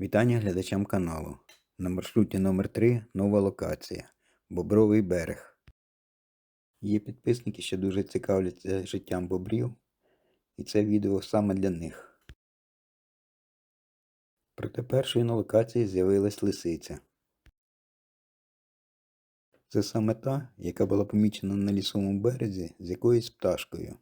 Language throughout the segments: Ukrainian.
Вітання глядачам каналу. На маршруті номер 3 нова локація Бобровий берег. Є підписники, що дуже цікавляться життям бобрів, і це відео саме для них. Проте першою на локації з'явилась лисиця. Це саме та, яка була помічена на лісовому березі з якоюсь пташкою.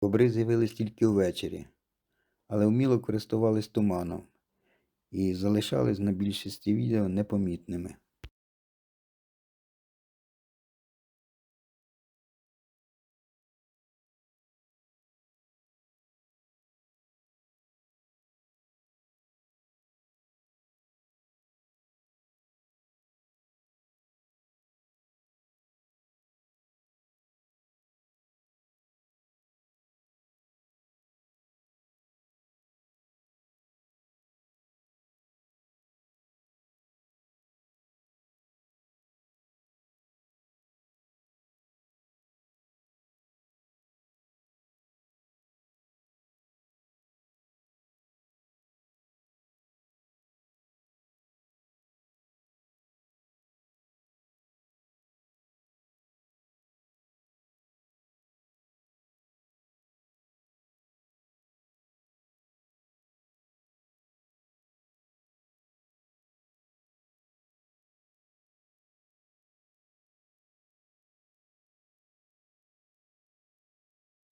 Бобри з'явились тільки ввечері, але вміло користувались туманом і залишались на більшості відео непомітними.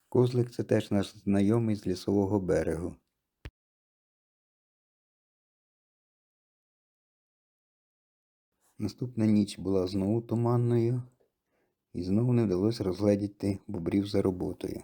Козлик це теж наш знайомий з лісового берегу. Наступна ніч була знову туманною, і знову не вдалося розгледіти бобрів за роботою.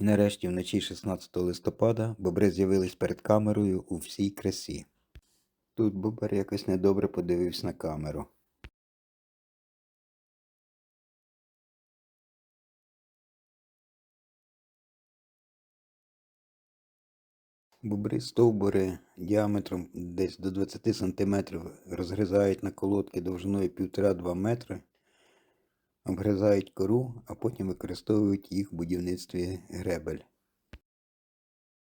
І нарешті вночі 16 листопада бобри з'явились перед камерою у всій красі. Тут бобер якось недобре подивився на камеру. Бобри стовбури діаметром десь до 20 см розгризають на колодки довжиною 1,5-2 метри, обгризають кору, а потім використовують їх в будівництві гребель.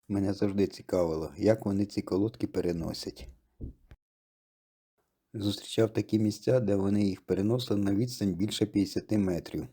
Мене завжди цікавило, як вони ці колодки переносять. Зустрічав такі місця, де вони їх переносили на відстань більше 50 метрів.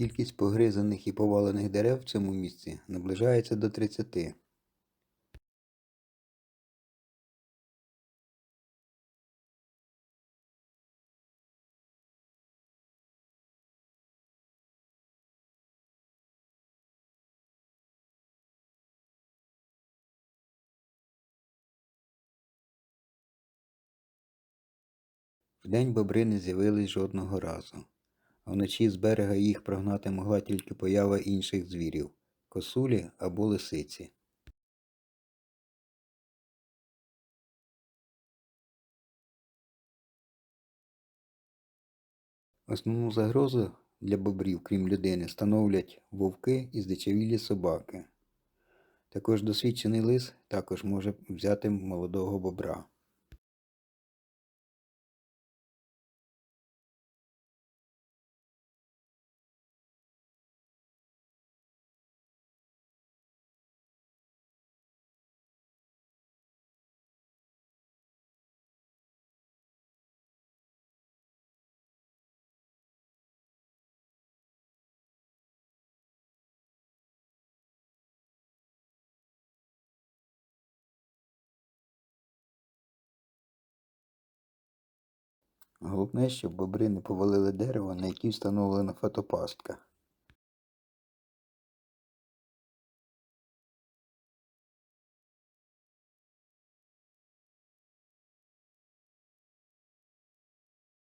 Кількість погризаних і повалених дерев в цьому місці наближається до 30. Вдень бобри не з'явились жодного разу, вночі з берега їх прогнати могла тільки поява інших звірів косулі або лисиці. Основну загрозу для бобрів, крім людини, становлять вовки і здичавілі собаки. Також досвідчений лис також може взяти молодого бобра. Головне, щоб бобри не повалили дерево, на якій встановлена фотопастка.